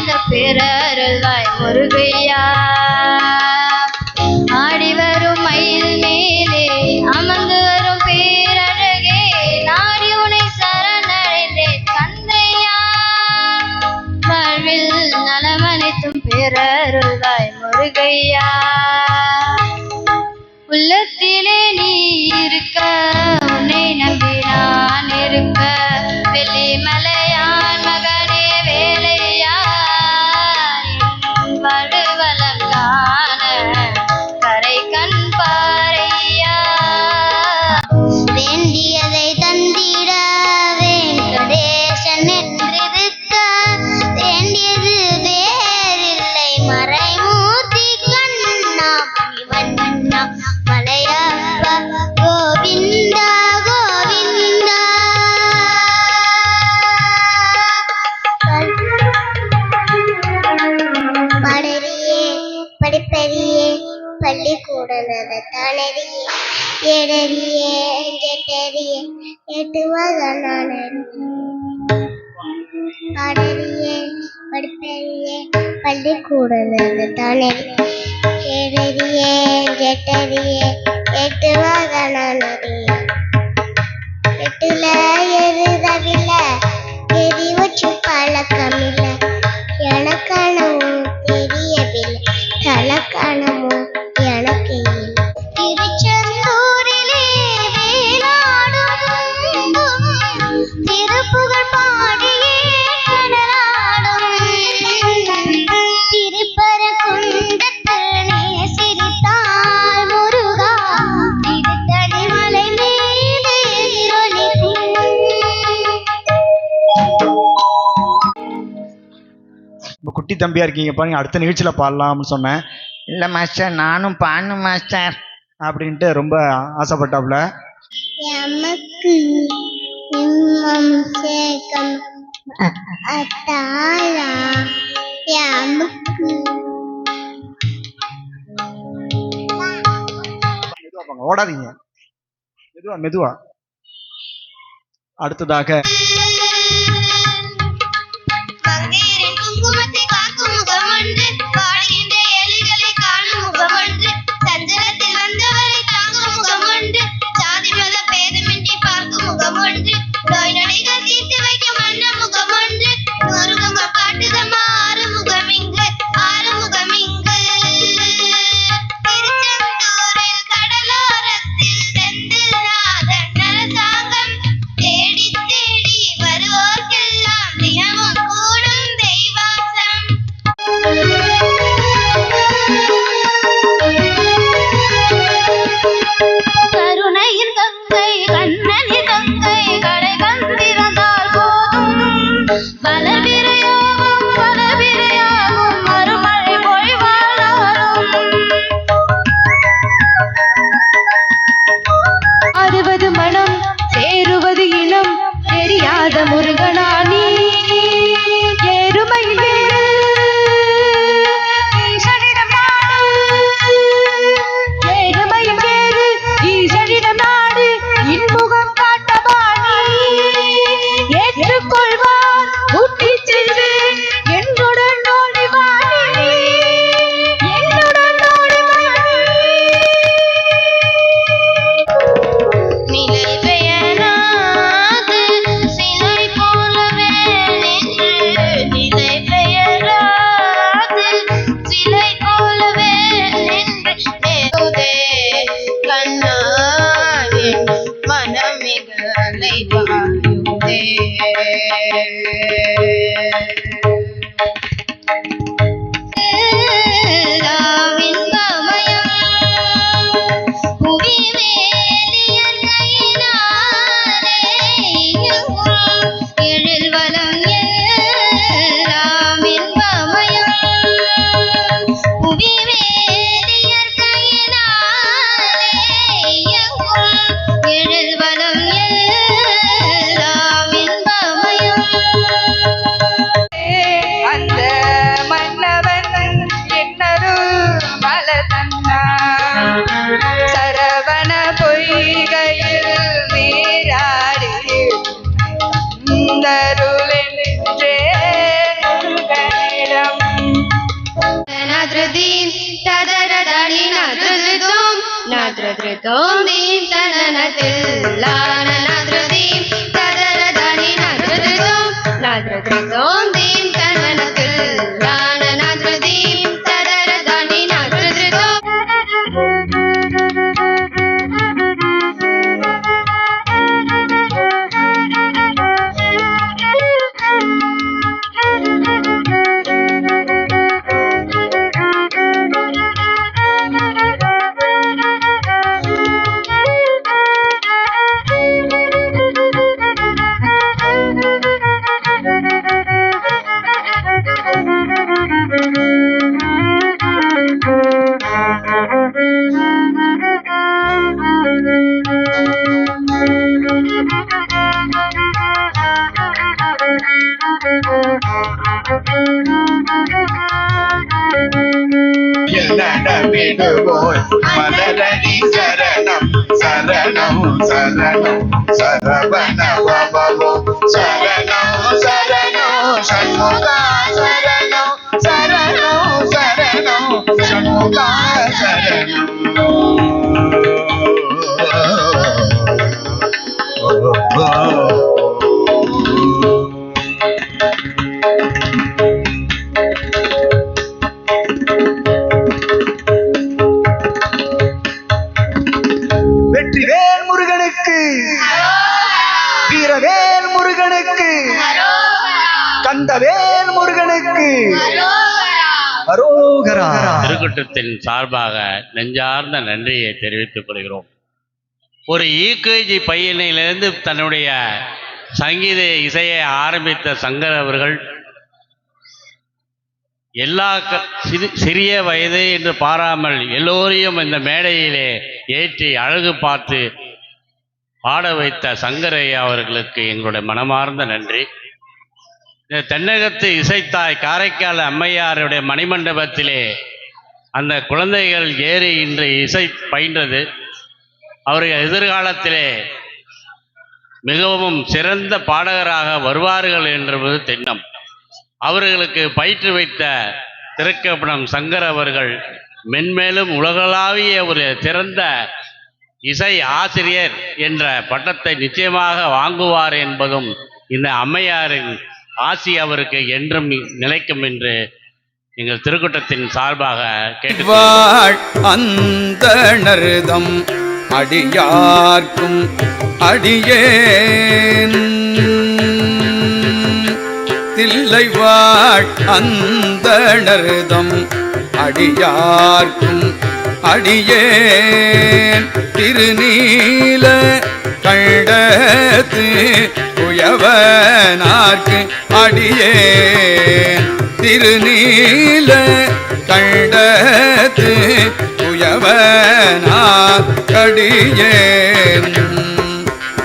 தந்த பேரருள்வாய் முருகையா. ஆடி வரும் மயில் மேலே அமர்ந்து வரும் பேரழகே நாடி உனை சரணடைந்தேன் தந்தையா. வாழ்வில் நலமனைத்தும் பேரருள்வாய் முருகையா. உள்ளத்திலே நீ இருக்க உன்னை நம்பி நான் இருக்க பள்ளிக்கூட நடத்தானறியே ஏடறியே ஜெட்டறியே எட்டுவதனானறியே பாடறியே படிப்பறியே பள்ளிக்கூட நடத்தானறியே ஏடறியே ஜெட்டறியே எட்டுவதனானறியே எட்டுல எழுதவில்லை எரி வச்சு பழக்கமில்லை ரொம்ப குட்டி தம்பியா இருக்கீங்க பாருங்க அடுத்த நிகழ்ச்சியில பாடலாம்னு சொன்னேன். இல்லை மாஸ்டர் நானும் பாடணும் மாஸ்டர் அப்படின்ட்டு ரொம்ப ஆசைப்பட்டாப்புல. எமக்கு சேகம் போங்க ஓடாதீங்க. மெதுவா மெதுவா. அடுத்ததாக முருகனா Amen. ोी தில்லான శరణ విడుబోయ్ మలరని శరణం శరణం శరణం శరవణ వమము శరణం శరణం షణ్ముఖా శరణం శరణం శరణం షణ్ముఖా శరణం வெற்றிவேல் முருகனுக்கு. வீரவேல் முருகனுக்கு. கந்தவேல் முருகனுக்கு. திருக்கூட்டத்தின் சார்பாக நெஞ்சார்ந்த நன்றியை தெரிவித்துக் கொள்கிறோம். ஒரு யூகேஜி பையனிலிருந்து தன்னுடைய சங்கீத இசையை ஆரம்பித்த சங்கர் அவர்கள் எல்லா க- சிறு- சிறிய வயது என்று பாராமல் எல்லோரையும் இந்த மேடையிலே ஏற்றி அழகு பார்த்து பாட வைத்த சங்கரையா அவர்களுக்கு எங்களுடைய மனமார்ந்த நன்றி. இந்த தென்னகத்து இசைத்தாய் காரைக்கால் அம்மையாருடைய மணிமண்டபத்திலே அந்த குழந்தைகள் ஏறி இன்று இசை பயின்றது. அவர்கள் எதிர்காலத்திலே மிகவும் சிறந்த பாடகராக வருவார்கள் என்பது திண்ணம் அவர்களுக்கு பயிற்று வைத்த திருக்கப்பணம் சங்கர் அவர்கள் மென்மேலும் உலகளாவிய ஒரு சிறந்த இசை ஆசிரியர் என்ற பட்டத்தை நிச்சயமாக வாங்குவார் என்பதும் இந்த அம்மையாரின் ஆசி அவருக்கு என்றும் நிலைக்கும் என்று எங்கள் திருக்கூட்டத்தின் சார்பாக கேட்டு வாழ் அந்தணர்தம் அடியார்க்கும் அடியேன். தில்லை வாழ் அந்தணர்தம். அடியார்க்கும் அடியேன். திருநீல கண்டத்து உயவனார்க்கு அடியேன். திருநீல கண்டத்து உயவனார் அடியேன்.